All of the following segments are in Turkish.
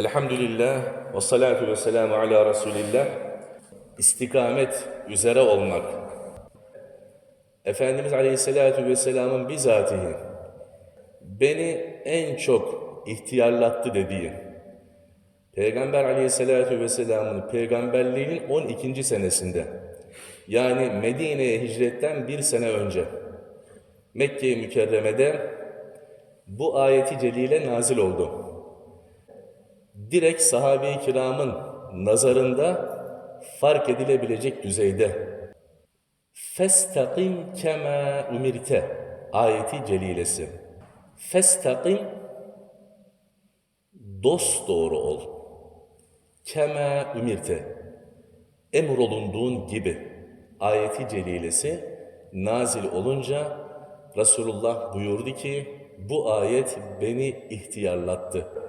Elhamdülillah ve salatu ve selamu ala Resulillah. İstikamet üzere olmak. Efendimiz Aleyhisselatü Vesselam'ın bizatihi beni en çok ihtiyarlattı dediği Peygamber Aleyhisselatü Vesselam'ın peygamberliğinin 12. senesinde yani Medine'ye hicretten bir sene önce Mekke-i Mükerreme'de bu ayeti celile nazil oldu. Direkt sahabe-i kiramın nazarında fark edilebilecek düzeyde Festakim kema umirte ayeti celilesi. Festakim dost doğru ol. Kema umirte emrolunduğun gibi ayeti celilesi nazil olunca Resulullah buyurdu ki bu ayet beni ihtiyarlattı.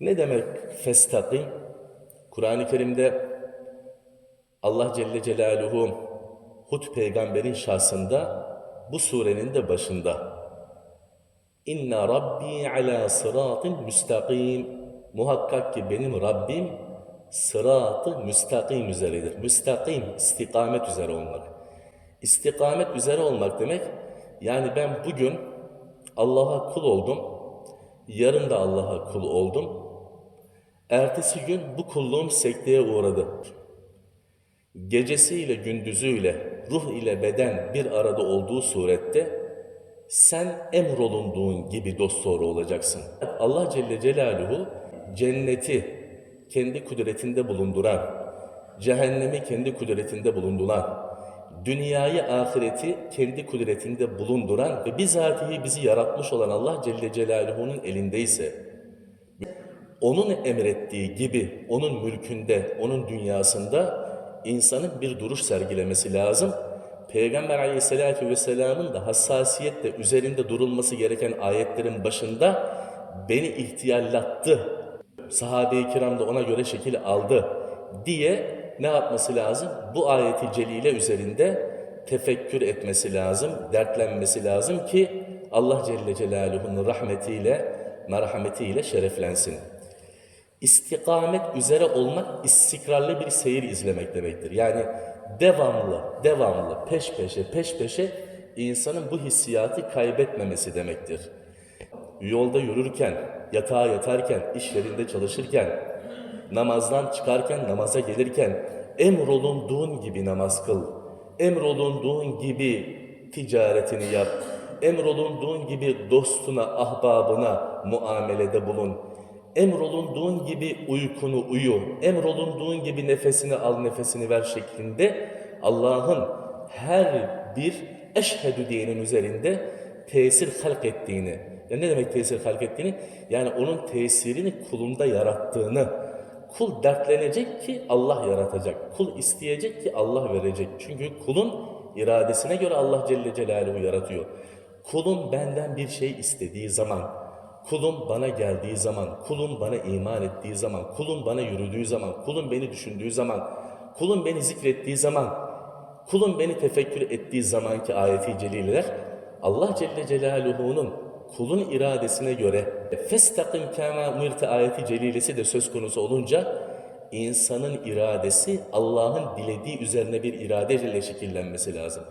Ne demek festakim? Kur'an-ı Kerim'de Allah Celle Celaluhu Hud peygamberin şahsında bu surenin de başında İnna Rabbi ala sıratın müstakim Muhakkak ki benim Rabbim sıratı müstakim üzeredir. Müstakim, istikamet üzere olmak. İstikamet üzere olmak demek, yani ben bugün Allah'a kul oldum, yarın da Allah'a kul oldum. Ertesi gün bu kulluğum sekteye uğradı. Gecesiyle gündüzüyle, ruh ile beden bir arada olduğu surette sen emrolunduğun gibi dosdoğru olacaksın. Allah Celle Celaluhu cenneti kendi kudretinde bulunduran, cehennemi kendi kudretinde bulunduran, dünyayı ahireti kendi kudretinde bulunduran ve bizatihi bizi yaratmış olan Allah Celle Celaluhu'nun elindeyse, onun emrettiği gibi onun mülkünde, onun dünyasında insanın bir duruş sergilemesi lazım. Peygamber aleyhissalatü vesselamın da hassasiyetle üzerinde durulması gereken ayetlerin başında beni ihtiyarlattı. Sahabe-i kiram da ona göre şekil aldı diye ne yapması lazım? Bu ayeti celile üzerinde tefekkür etmesi lazım, dertlenmesi lazım ki Allah Celle Celaluhu'nun rahmetiyle, merhametiyle şereflensin. İstikamet üzere olmak istikrarlı bir seyir izlemek demektir. Yani devamlı, devamlı, peş peşe, peş peşe insanın bu hissiyatı kaybetmemesi demektir. Yolda yürürken, yatağa yatarken, işlerinde çalışırken, namazdan çıkarken, namaza gelirken emrolunduğun gibi namaz kıl. Emrolunduğun gibi ticaretini yap. Emrolunduğun gibi dostuna, ahbabına muamelede bulun. Emrolunduğun gibi uykunu uyu. Emrolunduğun gibi nefesini al, nefesini ver şeklinde Allah'ın her bir eşhedü diyenin üzerinde tesir halk ettiğini. Ya ne demek tesir halk ettiğini? Yani onun tesirini kulunda yarattığını. Kul dertlenecek ki Allah yaratacak. Kul isteyecek ki Allah verecek. Çünkü kulun iradesine göre Allah Celle Celaluhu yaratıyor. Kulum benden bir şey istediği zaman, kulum bana geldiği zaman, kulum bana iman ettiği zaman, kulum bana yürüdüğü zaman, kulum beni düşündüğü zaman, kulum beni zikrettiği zaman, kulum beni tefekkür ettiği zamanki ayeti celileler Allah Celle Celaluhu'nun kulun iradesine göre festakim kema umirte ayeti celilesi de söz konusu olunca insanın iradesi Allah'ın dilediği üzerine bir iradeyle şekillenmesi lazım.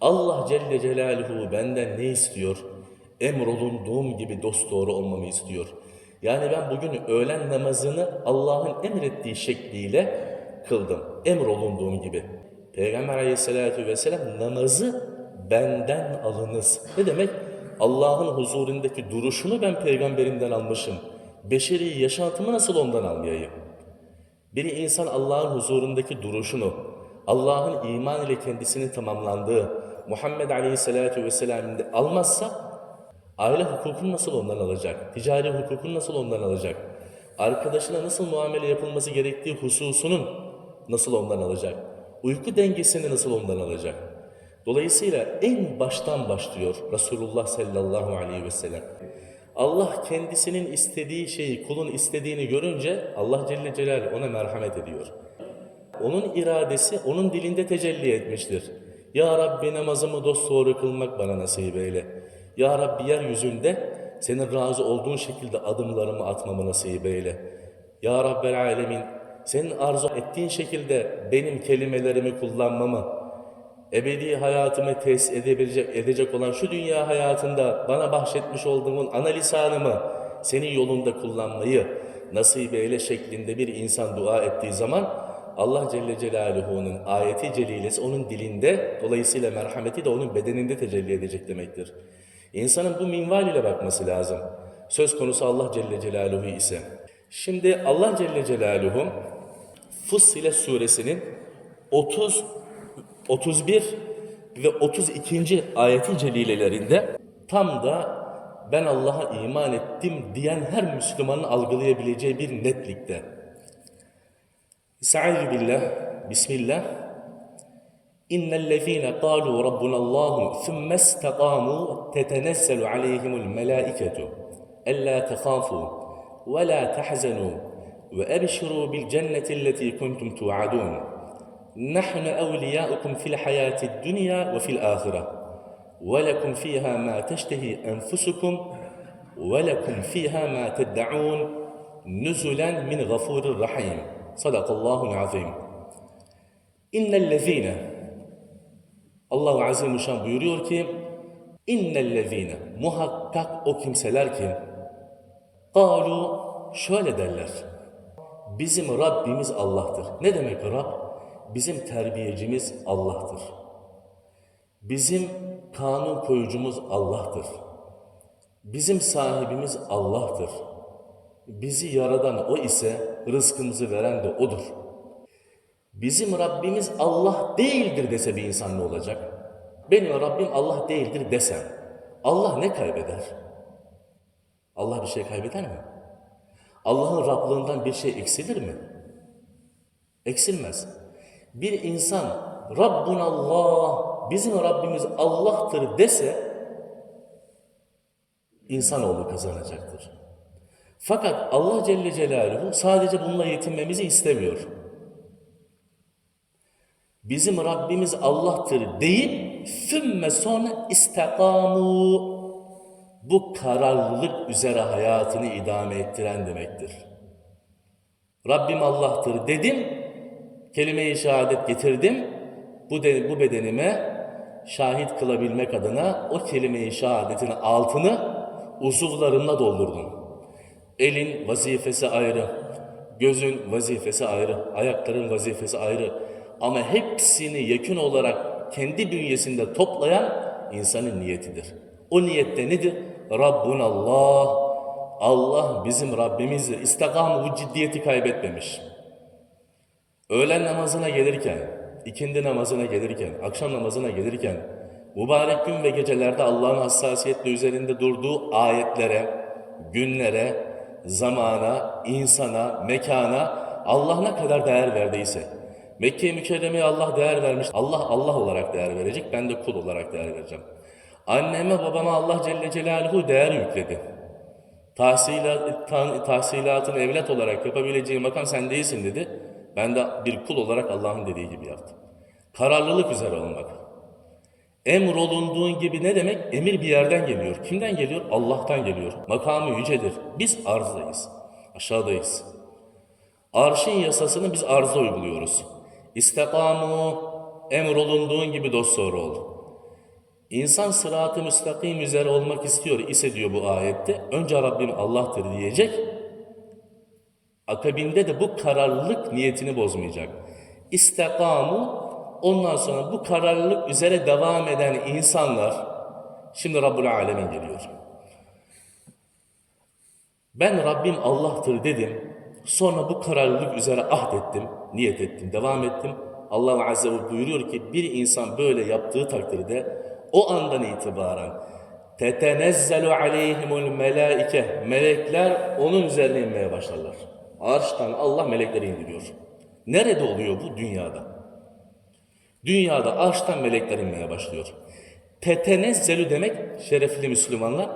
Allah Celle Celaluhu benden ne istiyor? Emrolunduğum gibi dosdoğru olmamı istiyor. Yani ben bugün öğlen namazını Allah'ın emrettiği şekliyle kıldım. Emrolunduğum gibi. Peygamber aleyhissalatü vesselam namazı benden alınız. Ne demek? Allah'ın huzurundaki duruşunu ben peygamberimden almışım. Beşeri yaşantımı nasıl ondan almayayım? Bir insan Allah'ın huzurundaki duruşunu, Allah'ın iman ile kendisini tamamlandığı Muhammed Aleyhisselatü Vesselam'ın almazsa aile hukukunu nasıl ondan alacak? Ticari hukukunu nasıl ondan alacak? Arkadaşına nasıl muamele yapılması gerektiği hususunun nasıl ondan alacak? Uyku dengesini nasıl ondan alacak? Dolayısıyla en baştan başlıyor Resulullah sallallahu aleyhi ve sellem. Allah kendisinin istediği şeyi, kulun istediğini görünce Allah Celle Celaluhu ona merhamet ediyor. Onun iradesi onun dilinde tecelli etmiştir. Ya Rabbi namazımı dosdoğru kılmak bana nasip eyle. Ya Rabbi yeryüzünde senin razı olduğun şekilde adımlarımı atmamı nasip eyle. Ya Rabbel Alemin, senin arzu ettiğin şekilde benim kelimelerimi kullanmamı, ebedi hayatımı tesis edebilecek, edecek olan şu dünya hayatında bana bahşetmiş olduğun ana lisanımı senin yolunda kullanmayı nasip eyle şeklinde bir insan dua ettiği zaman Allah Celle Celaluhu'nun ayeti celilesi onun dilinde, dolayısıyla merhameti de onun bedeninde tecelli edecek demektir. İnsanın bu minval ile bakması lazım. Söz konusu Allah Celle Celaluhu ise. Şimdi Allah Celle Celaluhu Fussilet suresinin 30 31 ve 32. ayetin celilelerinde tam da ben Allah'a iman ettim diyen her Müslümanın algılayabileceği bir netlikte. Estaizu billah, Bismillah. إن الذين قالوا ربنا الله ثم استقاموا تتنزل عليهم الملائكة. ألا تخافوا ولا تحزنوا وأبشروا بالجنة التي كنتم توعدون. نحن أولياؤكم في الحياة الدنيا وفي الآخرة. ولكم فيها ما تشتهي أنفسكم ولكم فيها ما تدعون نزلا من غفور رحيم. صدق الله العظيم. إن الذين Allah Azze ve Şan buyuruyor ki innellezine muhakkak o kimseler ki kalu şöyle derler bizim Rabbimiz Allah'tır. Ne demek Rab? Bizim terbiyecimiz Allah'tır. Bizim kanun koyucumuz Allah'tır. Bizim sahibimiz Allah'tır. Bizi yaradan O ise rızkımızı veren de O'dur. Bizim Rabbimiz Allah değildir dese bir insan ne olacak? Benim Rabbim Allah değildir desem. Allah ne kaybeder? Allah bir şey kaybeder mi? Allah'ın Rablığından bir şey eksilir mi? Eksilmez. Bir insan Rabbun Allah, bizim Rabbimiz Allah'tır dese insanoğlu kazanacaktır. Fakat Allah Celle Celaluhu sadece bununla yetinmemizi istemiyor. Bizim Rabbimiz Allah'tır deyip sümme sonra istekamu bu kararlılık üzere hayatını idame ettiren demektir. Rabbim Allah'tır dedim, kelime-i şehadet getirdim, bu, de, bu bedenime şahit kılabilmek adına o kelime-i şehadetin altını uzuvlarımla doldurdum. Elin vazifesi ayrı, gözün vazifesi ayrı, ayakların vazifesi ayrı. Ama hepsini yekün olarak kendi bünyesinde toplayan insanın niyetidir. O niyette nedir? Rabbun Allah. Bizim Rabbimizdir. İstikamı bu ciddiyeti kaybetmemiş. Öğlen namazına gelirken, ikindi namazına gelirken, akşam namazına gelirken, mübarek gün ve gecelerde Allah'ın hassasiyetle üzerinde durduğu ayetlere, günlere, zamana, insana, mekana Allah ne kadar değer verdiyse, Mekke-i Mükerreme'ye Allah değer vermiş. Allah Allah olarak değer verecek. Ben de kul olarak değer vereceğim. Anneme babama Allah Celle Celaluhu değer yükledi. Tahsilat, ta, tahsilatını evlat olarak yapabileceği makam sen değilsin dedi. Ben de bir kul olarak Allah'ın dediği gibi yaptım. Kararlılık üzere olmak. Emrolunduğun gibi ne demek? Emir bir yerden geliyor. Kimden geliyor? Allah'tan geliyor. Makamı yücedir. Biz arzdayız. Aşağıdayız. Arşın yasasını biz arza uyguluyoruz. İstikamu emrolunduğun gibi dosdoğru ol. İnsan sırat-ı müstakim üzere olmak istiyor ise diyor bu ayette. Önce Rabbim Allah'tır diyecek. Akabinde de bu kararlılık niyetini bozmayacak. İstikamu ondan sonra bu kararlılık üzere devam eden insanlar şimdi Rabbul Alemin geliyor. Ben Rabbim Allah'tır dedim. Sonra bu kararlılık üzere ahdettim, niyet ettim, devam ettim. Allah Azze ve buyuruyor ki bir insan böyle yaptığı takdirde o andan itibaren tetenezzelu aleyhimul melaike melekler onun üzerine inmeye başlarlar. Arştan Allah melekleri indiriyor. Nerede oluyor bu? Dünyada. Dünyada arştan melekler inmeye başlıyor. Tetenezzelü demek şerefli Müslümanlar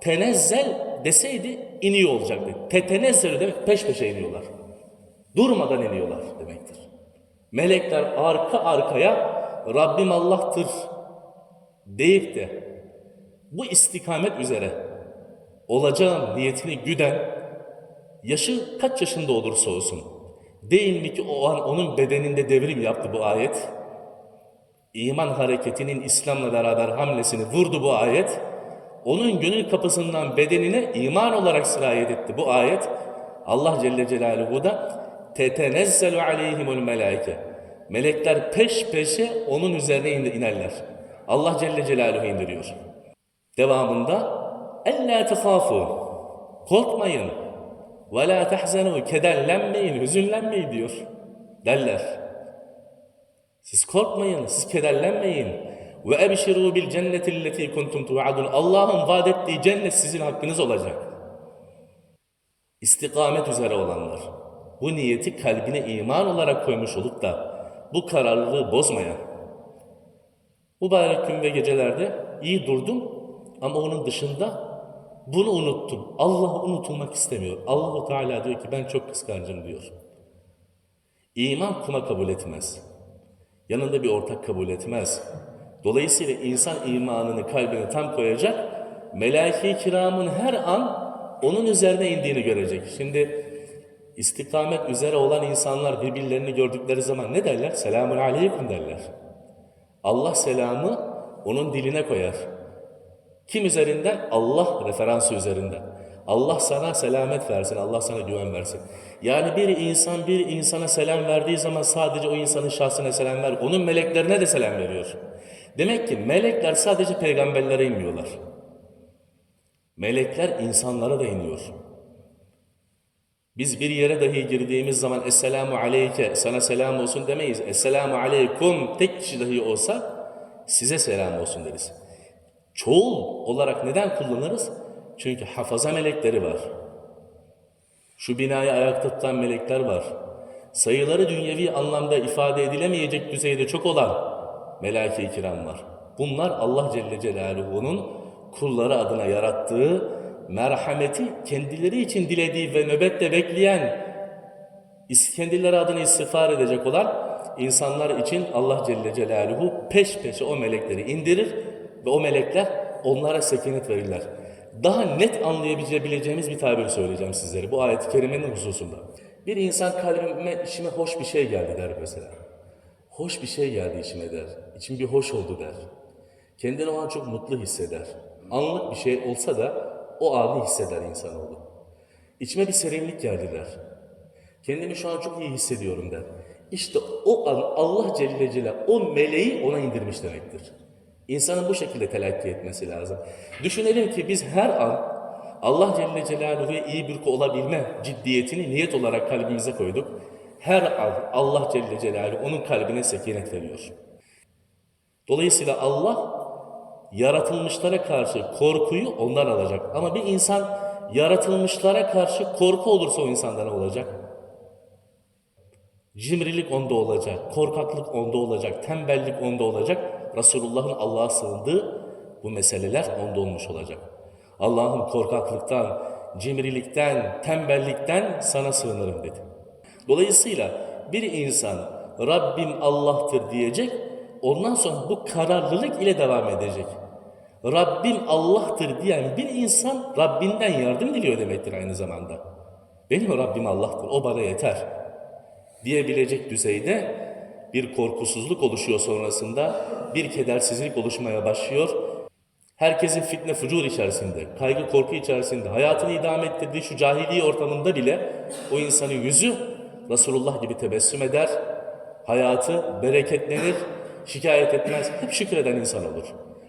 tenezzel deseydi iniyor olacaktı. Tetenezzelü demek peş peşe iniyorlar. Durmadan iniyorlar demektir. Melekler arka arkaya Rabbim Allah'tır deyip de bu istikamet üzere olacağım niyetini güden, yaşı kaç yaşında olursa olsun, değil mi ki o an onun bedeninde devrim yaptı bu ayet? İman hareketinin İslam'la beraber hamlesini vurdu bu ayet. Onun gönül kapısından bedenine iman olarak sirayet etti bu ayet. Allah Celle Celaluhu da tetenezzelu aleyhimul melaike. Melekler peş peşe onun üzerine inerler. Allah Celle Celaluhu indiriyor. Devamında ella tehafu korkmayın ve la tahzenu kederlenmeyin, hüzünlenmeyin diyor. Derler. Siz korkmayın, siz kederlenmeyin. Ve ebşiru bil cenneti alleti kuntum tuadun. Allah'ın vaat ettiği cennet sizin hakkınız olacak. İstikamet üzere olanlar, bu niyeti kalbine iman olarak koymuş olup da bu kararlılığı bozmayan, mübarek gün ve gecelerde iyi durdum ama onun dışında bunu unuttum. Allah unutulmak istemiyor. Allahu Teala diyor ki ben çok kıskancım diyor. İman kuma kabul etmez. Yanında bir ortak kabul etmez. Dolayısıyla insan imanını kalbine tam koyacak, melaike-i kiramın her an onun üzerine indiğini görecek. Şimdi istikamet üzere olan insanlar birbirlerini gördükleri zaman ne derler? Selamun aleyküm derler. Allah selamı onun diline koyar. Kim üzerinden? Allah referansı üzerinden. Allah sana selamet versin, Allah sana güven versin. Yani bir insan bir insana selam verdiği zaman sadece o insanın şahsına selam ver, onun meleklerine de selam veriyor. Demek ki melekler sadece peygamberlere inmiyorlar. Melekler insanlara da iniyor. Biz bir yere dahi girdiğimiz zaman Esselamu aleyke, sana selam olsun demeyiz. Esselamu aleykum tek kişi dahi olsa size selam olsun deriz. Çoğul olarak neden kullanırız? Çünkü hafaza melekleri var. Şu binayı ayakta tutan melekler var. Sayıları dünyevi anlamda ifade edilemeyecek düzeyde çok olan melaike-i var. Bunlar Allah Celle Celaluhu'nun kulları adına yarattığı merhameti kendileri için dilediği ve nöbetle bekleyen kendileri adına istiğfar edecek olan insanlar için Allah Celle Celaluhu peş peşe o melekleri indirir ve o melekler onlara sekinet verirler. Daha net anlayabileceğimiz bir tabir söyleyeceğim sizlere bu ayet-i kerimenin hususunda. Bir insan kalbime, içime hoş bir şey geldi der mesela. Hoş bir şey geldi içime der. İçim bir hoş oldu der. Kendini o an çok mutlu hisseder. Anlık bir şey olsa da o anı hisseder insanoğlu. İçime bir serinlik geldi der. Kendimi şu an çok iyi hissediyorum der. İşte o an Allah Celle Celaluhu o meleği ona indirmiş demektir. İnsanın bu şekilde telakki etmesi lazım. Düşünelim ki biz her an Allah Celle Celaluhu'ya iyi bir kul olabilme ciddiyetini niyet olarak kalbimize koyduk. Her an Allah Celle Celaluhu onun kalbine sekinet veriyor. Dolayısıyla Allah yaratılmışlara karşı korkuyu ondan alacak. Ama bir insan yaratılmışlara karşı korku olursa o insanda ne olacak? Cimrilik onda olacak, korkaklık onda olacak, tembellik onda olacak. Resulullah'ın Allah'a sığındığı bu meseleler onda olmuş olacak. Allah'ım korkaklıktan, cimrilikten, tembellikten sana sığınırım dedi. Dolayısıyla bir insan Rabbim Allah'tır diyecek, ondan sonra bu kararlılık ile devam edecek. Rabbim Allah'tır diyen bir insan Rabbinden yardım diliyor demektir aynı zamanda. Benim Rabbim Allah'tır, o bana yeter diyebilecek düzeyde bir korkusuzluk oluşuyor sonrasında, bir kedersizlik oluşmaya başlıyor. Herkesin fitne fucur içerisinde, kaygı korku içerisinde, hayatını idame ettirdiği şu cahiliye ortamında bile o insanın yüzü Resulullah gibi tebessüm eder, hayatı bereketlenir, şikayet etmez, hep şükreden insan olur.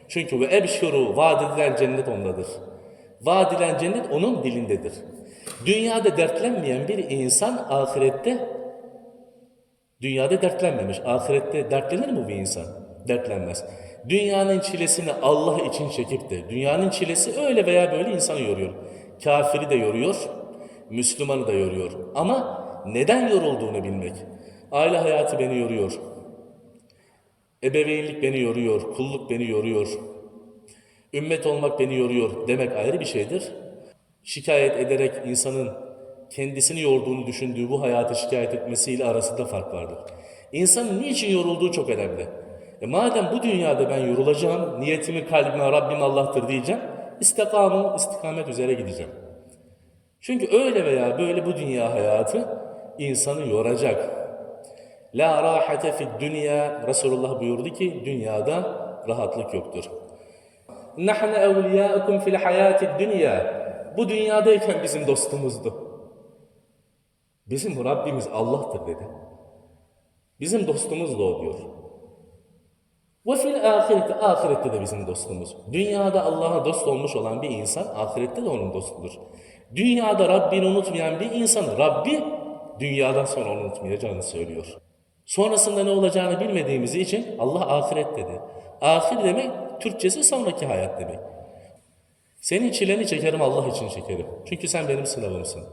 Çünkü ve ebşuru vaat edilen cennet ondadır. Vaat edilen cennet onun dilindedir. Dünyada dertlenmeyen bir insan ahirette Dünyada dertlenmemiş. Ahirette dertlenir mi bir insan? Dertlenmez. Dünyanın çilesini Allah için çekip de dünyanın çilesi öyle veya böyle insanı yoruyor. Kafiri de yoruyor, Müslümanı da yoruyor. Ama neden yorulduğunu bilmek. Aile hayatı beni yoruyor. Ebeveynlik beni yoruyor, kulluk beni yoruyor. Ümmet olmak beni yoruyor demek ayrı bir şeydir. Şikayet ederek insanın kendisini yorduğunu düşündüğü bu hayatı şikayet etmesiyle arasında fark vardır. İnsanın niçin yorulduğu çok önemli. E madem bu dünyada ben yorulacağım, niyetimi kalbime Rabbim Allah'tır diyeceğim. istikamu, istikamet üzere gideceğim. Çünkü öyle veya böyle bu dünya hayatı insanı yoracak. La rahate fid dünya Resulullah buyurdu ki dünyada rahatlık yoktur. Nahnu evliyâukum fil hayâtid dünya. Bu dünyadayken bizim dostumuzdu. Bizim Rabbimiz Allah'tır dedi. Bizim dostumuz da o diyor. Ve fil ahirette, ahirette de bizim dostumuz. Dünyada Allah'a dost olmuş olan bir insan, ahirette de onun dostudur. Dünyada Rabbini unutmayan bir insan, Rabbi dünyadan sonra onu unutmayacağını söylüyor. Sonrasında ne olacağını bilmediğimiz için Allah ahiret dedi. Ahir demek, Türkçesi sonraki hayat demek. Senin çileni çekerim, Allah için çekerim. Çünkü sen benim sınavımsın.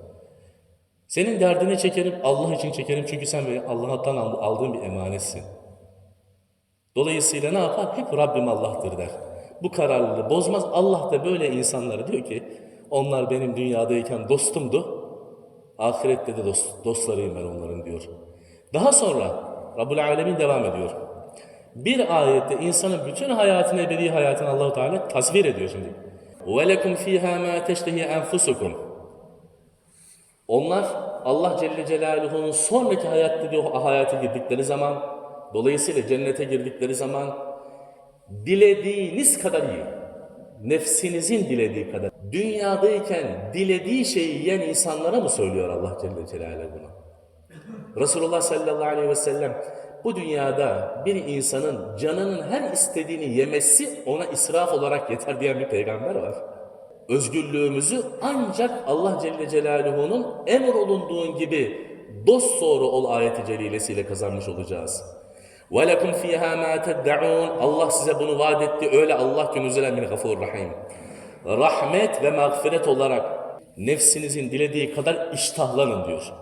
Senin derdini çekerim, Allah için çekerim. Çünkü sen Allah'tan aldığım bir emanetsin. Dolayısıyla ne yapar? Hep Rabbim Allah'tır der. Bu kararlılığı bozmaz. Allah da böyle insanlara diyor ki onlar benim dünyadayken dostumdu. Ahirette de dost, dostlarıyım ben onların diyor. Daha sonra Rabbul Alemin devam ediyor. Bir ayette insanın bütün hayatını, ebedi hayatını Allahu Teala tasvir ediyor şimdi. وَلَكُمْ ف۪يهَا مَا تَشْتَهِي أَنْفُسُكُمْ Onlar Allah Celle Celaluhu'nun sonraki hayat dediği o hayata girdikleri zaman, dolayısıyla cennete girdikleri zaman dilediğiniz kadar yiyin. Nefsinizin dilediği kadar. Dünyadayken dilediği şeyi yiyen insanlara mı söylüyor Allah Celle Celaluhu bunu? Resulullah sallallahu aleyhi ve sellem bu dünyada bir insanın canının her istediğini yemesi ona israf olarak yeter diyen bir peygamber var. Özgürlüğümüzü ancak Allah Celle Celaluhu'nun emrolunduğun gibi dost doğru ol ayeti celilesiyle kazanmış olacağız. وَلَكُمْ ف۪يهَا مَا تَدَّعُونَ Allah size bunu vaat etti. Öyle Allah ki nüzelen min gafur rahim. Rahmet ve mağfiret olarak nefsinizin dilediği kadar iştahlanın diyor.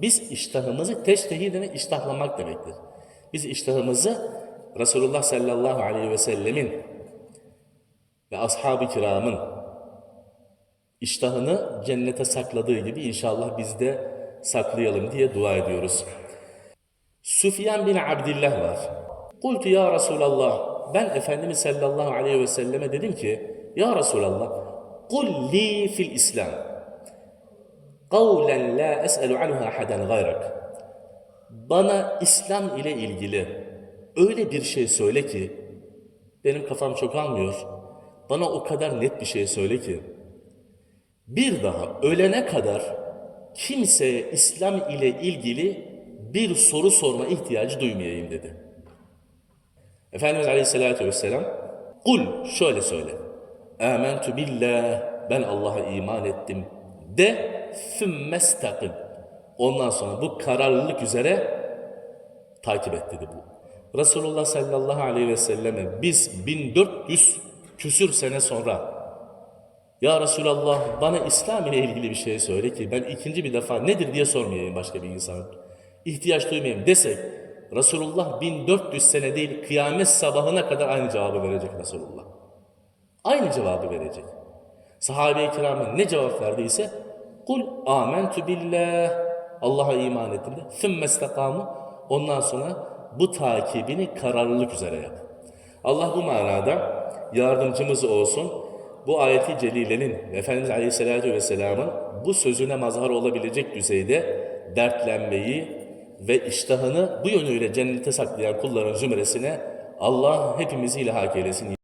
Biz iştahımızı teştehi demek iştahlamak demektir. Biz iştahımızı Resulullah sallallahu aleyhi ve sellemin ve ashab-ı kiramın iştahını cennete sakladığı gibi inşallah biz de saklayalım diye dua ediyoruz. Süfyan bin Abdillah var. Kultu ya Resulallah ben Efendimiz sallallahu aleyhi ve selleme dedim ki ya Resulallah kul li fil İslam kavlen la es'elu anhu ahaden gayrak bana İslam ile ilgili öyle bir şey söyle ki benim kafam çok almıyor. Bana o kadar net bir şey söyle ki bir daha ölene kadar kimseye İslam ile ilgili bir soru sorma ihtiyacı duymayayım dedi. Efendimiz Aleyhisselatü Vesselam kul şöyle söyle. Âmentu billah ben Allah'a iman ettim de fümmestakim. Ondan sonra bu kararlılık üzere takip et dedi bu. Resulullah sallallahu aleyhi ve selleme biz 1400 küsür sene sonra ya Resulallah bana İslam ile ilgili bir şey söyle ki ben ikinci bir defa nedir diye sormayayım başka bir insan. İhtiyaç duymayayım desek Resulullah 1400 sene değil kıyamet sabahına kadar aynı cevabı verecek Resulullah. Aynı cevabı verecek. Sahabe-i kiramın ne cevap verdiyse kul amentu billah Allah'a iman ettim de thümme istakamu ondan sonra bu takibini kararlılık üzere yap. Allah bu manada yardımcımız olsun. Bu ayeti celilenin Efendimiz Aleyhisselatü Vesselam'ın bu sözüne mazhar olabilecek düzeyde dertlenmeyi ve iştahını bu yönüyle cennete saklayan kulların zümresine Allah hepimizi ilhak eylesin.